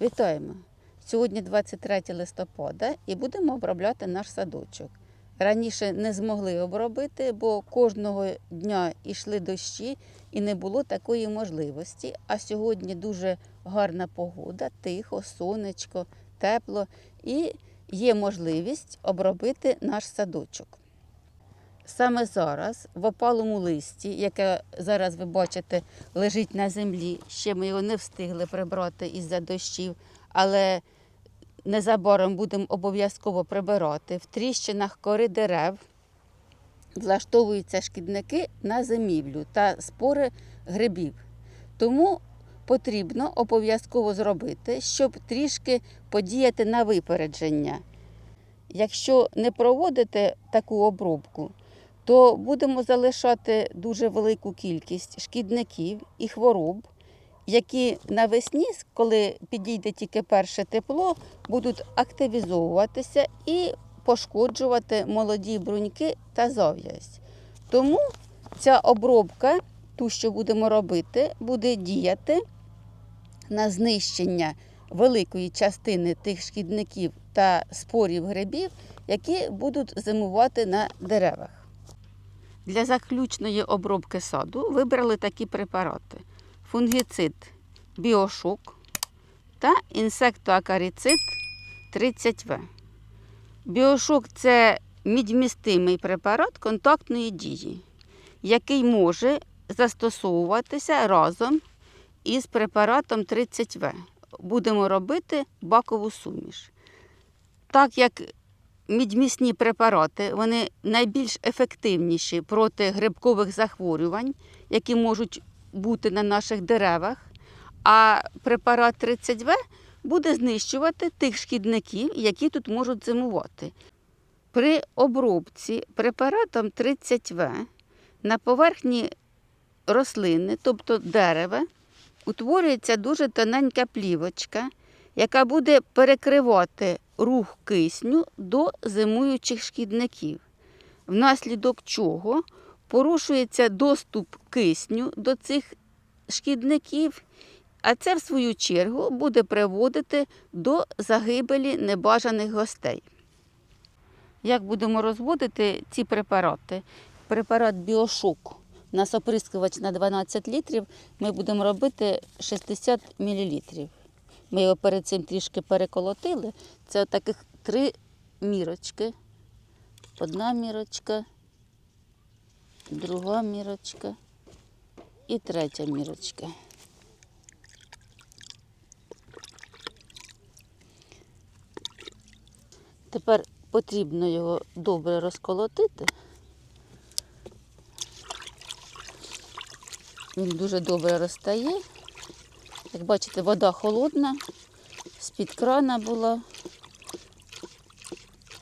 Вітаємо! Сьогодні 23 листопада і будемо обробляти наш садочок. Раніше не змогли обробити, бо кожного дня йшли дощі і не було такої можливості. А сьогодні дуже гарна погода, тихо, сонечко, тепло і є можливість обробити наш садочок. Саме зараз в опалому листі, яке зараз ви бачите, лежить на землі. Ще ми його не встигли прибрати із-за дощів, але незабаром будемо обов'язково прибирати. В тріщинах кори дерев влаштовуються шкідники на зимівлю та спори грибів. Тому потрібно обов'язково зробити, щоб трішки подіяти на випередження. Якщо не проводите таку обробку, то будемо залишати дуже велику кількість шкідників і хвороб, які навесні, коли підійде тільки перше тепло, будуть активізовуватися і пошкоджувати молоді бруньки та зав'язь. Тому ця обробка, ту, що будемо робити, буде діяти на знищення великої частини тих шкідників та спорів грибів, які будуть зимувати на деревах. Для заключної обробки саду вибрали такі препарати: фунгіцид біошок та інсектоакаріцид 30В. Біошок це мідьмістимий препарат контактної дії, який може застосовуватися разом із препаратом 30В. Будемо робити бакову суміш. Так як мідьмісні препарати вони найбільш ефективніші проти грибкових захворювань, які можуть бути на наших деревах. А препарат 30В буде знищувати тих шкідників, які тут можуть зимувати. При обробці препаратом 30В на поверхні рослини, тобто дерева, утворюється дуже тоненька плівочка, яка буде перекривати рух кисню до зимуючих шкідників, внаслідок чого порушується доступ кисню до цих шкідників, а це, в свою чергу, буде приводити до загибелі небажаних гостей. Як будемо розводити ці препарати? Препарат біошок. У нас оприскувач на 12 літрів, ми будемо робити 60 мл. Ми його перед цим трішки переколотили. Це таких три мірочки. Одна мірочка, друга мірочка і третя мірочка. Тепер потрібно його добре розколотити. Він дуже добре розтає. Як бачите, вода холодна, з-під крана була,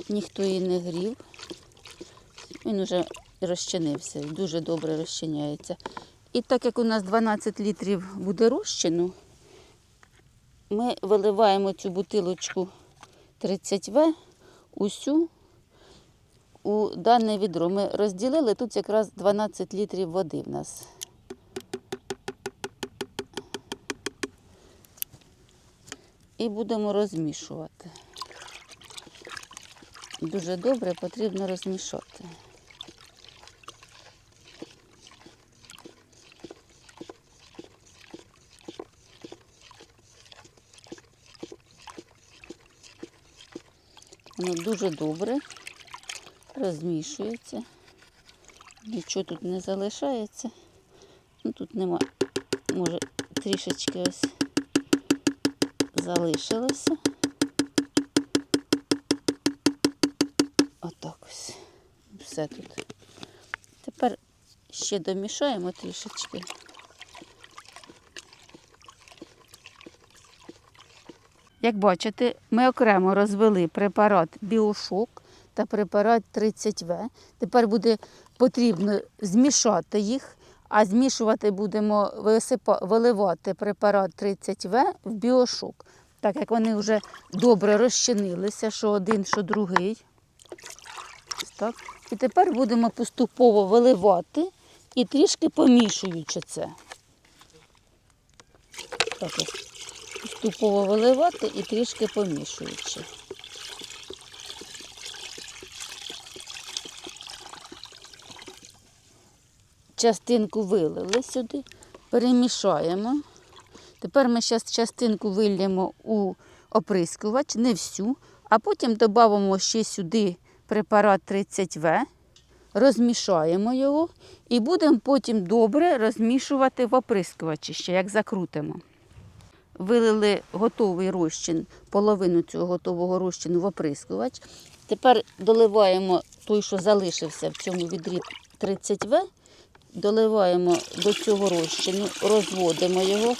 ніхто її не грів. Він вже розчинився, дуже добре розчиняється. І так як у нас 12 літрів буде розчину, ми виливаємо цю бутилочку 30В усю у дане відро. Ми розділили, тут якраз 12 літрів води в нас. І будемо розмішувати. Дуже добре потрібно розмішати. Воно дуже добре розмішується, нічого тут не залишається. Ну, Тут нема, може, трішечки ось залишилося. Отак ось. Все тут. Тепер ще домішаємо трішечки. Як бачите, ми окремо розвели препарат біошок та препарат 30В. Тепер буде потрібно змішати їх, а змішувати будемо виливати препарат 30В в біошок, так як вони вже добре розчинилися, що один, що другий. Так. І тепер будемо поступово виливати і трішки помішуючи це. Так поступово виливати і трішки помішуючи. Частинку вилили сюди, перемішаємо. Тепер ми зараз частинку вильємо у оприскувач, не всю, а потім додамо ще сюди препарат 30В, розмішаємо його і будемо потім добре розмішувати в оприскувачі, ще як закрутимо. Вилили готовий розчин, половину цього готового розчину в оприскувач. Тепер доливаємо той, що залишився в цьому відрі 30В, доливаємо до цього розчину, розводимо його,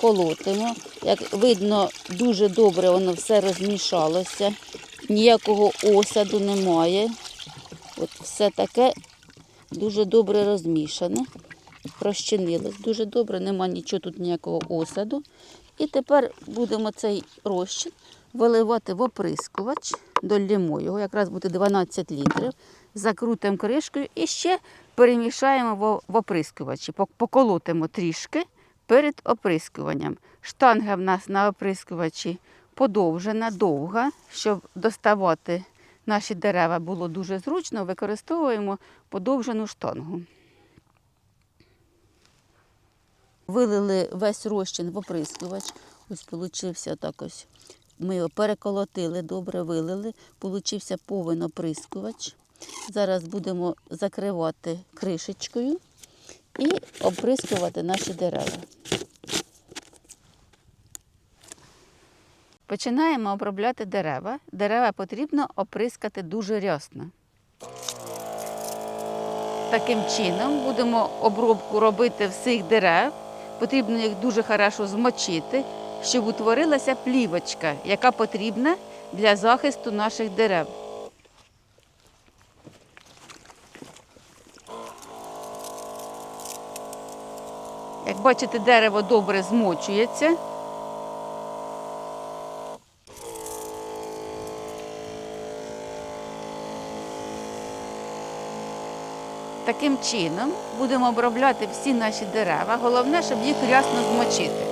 колотимо. Як видно, дуже добре воно все розмішалося, ніякого осаду немає. От все таке дуже добре розмішане, розчинилось дуже добре, нема нічого тут ніякого осаду. І тепер будемо цей розчин виливати в оприскувач, долємо його, якраз буде 12 літрів, закрутимо кришкою і ще перемішаємо в- оприскувачі, поколотимо трішки перед оприскуванням. Штанга в нас на оприскувачі подовжена, довга, щоб доставати наші дерева було дуже зручно, використовуємо подовжену штангу. Вилили весь розчин в оприскувач. Ось получився так ось. Ми його переколотили, добре вилили. Получився повен оприскувач. Зараз будемо закривати кришечкою і оприскувати наші дерева. Починаємо обробляти дерева. Дерева потрібно оприскати дуже рясно. Таким чином будемо обробку робити всіх дерев. Потрібно їх дуже хорошо змочити, щоб утворилася плівочка, яка потрібна для захисту наших дерев. Як бачите, дерево добре змочується. Таким чином будемо обробляти всі наші дерева. Головне, щоб їх рясно змочити.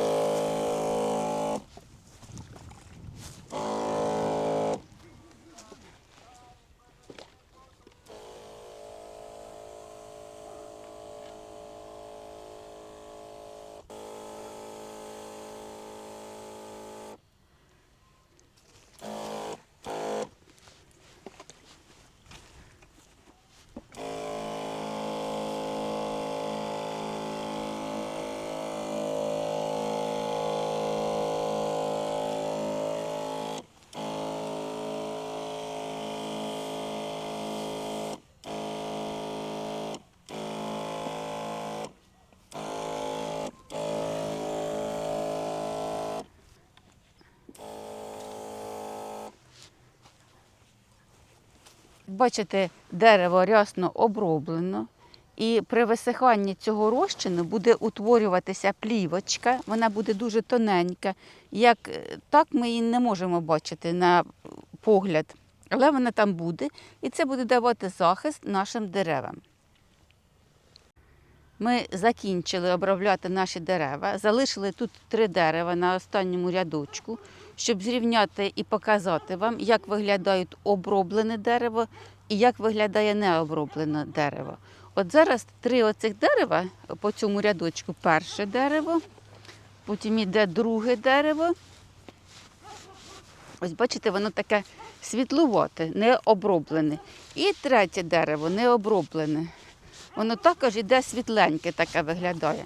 Бачите, дерево рясно оброблено. І при висиханні цього розчину буде утворюватися плівочка, вона буде дуже тоненька. Як е, так ми її не можемо бачити на погляд, але вона там буде, і це буде давати захист нашим деревам. Ми закінчили обробляти наші дерева, залишили тут три дерева на останньому рядочку, щоб зрівняти і показати вам, як виглядають оброблене дерево і як виглядає необроблене дерево. От зараз три оцих дерева по цьому рядочку. Перше дерево, потім йде друге дерево. Ось бачите, воно таке світлувате, не оброблене. І третє дерево не оброблене. Воно також іде світленьке, таке виглядає.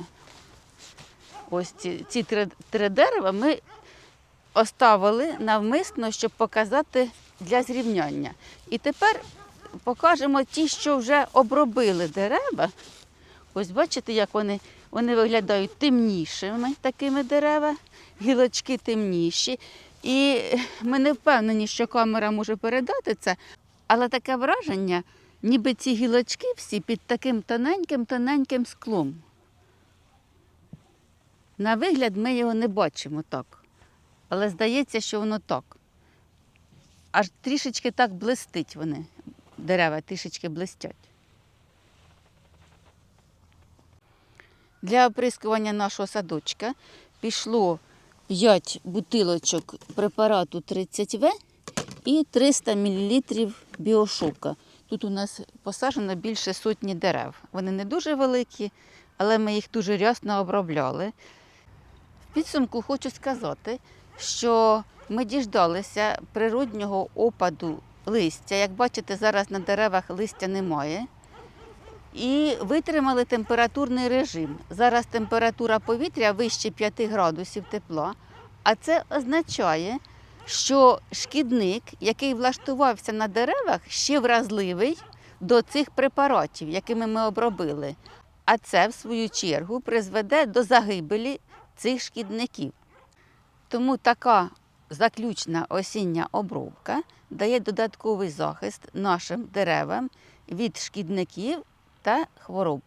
Ось ці, ці три, три дерева ми оставили навмисно, щоб показати для зрівняння. І тепер покажемо ті, що вже обробили дерева. Ось бачите, як вони, вони виглядають темнішими такими дерева, гілочки темніші. І ми не впевнені, що камера може передати це, але таке враження, ніби ці гілочки всі під таким тоненьким-тоненьким склом. На вигляд ми його не бачимо так, але здається, що воно так. Аж трішечки так блистить вони, дерева трішечки блистять. Для оприскування нашого садочка пішло 5 бутилочок препарату 30В і 300 мл біошука. Тут у нас посаджено більше сотні дерев. Вони не дуже великі, але ми їх дуже рясно обробляли. Підсумку хочу сказати, що ми діждалися природнього опаду листя. Як бачите, зараз на деревах листя немає. І витримали температурний режим. Зараз температура повітря вище 5 градусів тепла, а це означає, що шкідник, який влаштувався на деревах, ще вразливий до цих препаратів, якими ми обробили. А це, в свою чергу, призведе до загибелі цих шкідників. Тому така заключна осіння обробка дає додатковий захист нашим деревам від шкідників та хвороб.